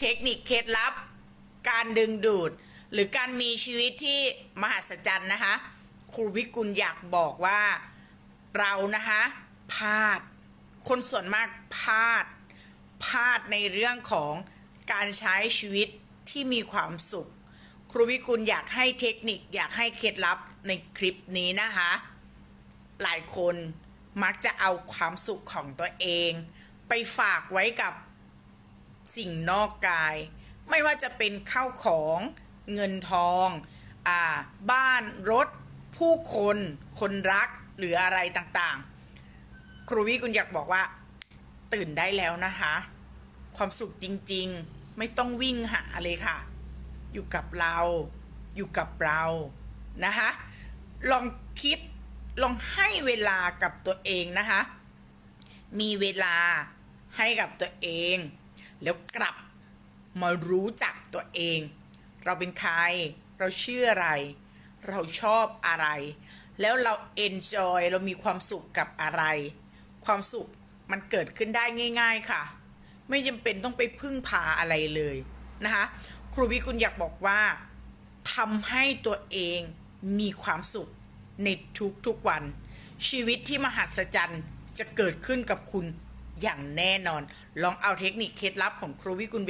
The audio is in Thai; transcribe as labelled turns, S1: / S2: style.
S1: เทคนิคเคล็ดลับ การดึงดูด หรือการมีชีวิตที่มหัศจรรย์นะคะครูวิกุลอยากบอกว่าเรานะคะพลาด คนส่วนมากพลาดพลาดในเรื่องของการใช้ชีวิตที่มีความสุข ครูวิกุลอยากให้เทคนิคอยากให้เคล็ดลับในคลิปนี้นะคะ หลายคนมักจะเอาความสุขของตัวเอง ไปฝากไว้กับ สิ่งนอกกาย ไม่ว่าจะเป็นข้าวของเงินทองอ่าบ้านรถ ผู้คนคนรักหรืออะไรต่างๆ ครูวิกุลอยากบอกว่า ตื่นได้แล้วนะคะ ความสุขจริงๆ ไม่ต้องวิ่งหาเลยค่ะ อยู่กับเรา อยู่กับเรานะคะลองคิดลองให้เวลากับตัวเองนะคะ มีเวลาให้กับตัวเอง แล้วกลับมารู้จักตัวเอง เราเป็นใคร เราเชื่ออะไร เราชอบอะไร แล้วเราเอนจอยเรามีความสุขกับอะไร ความสุขมันเกิดขึ้นได้ง่าย ๆค่ะ ไม่จำเป็นต้องไปพึ่งพาอะไรเลยนะคะครูวิคุณอยากบอกว่าทำให้ตัวเองมีความสุขในทุกๆวัน ชีวิตที่มหัศจรรย์จะเกิดขึ้นกับคุณ อย่างแน่นอน ลองเอาเทคนิคเคล็ดลับของครูวิกุล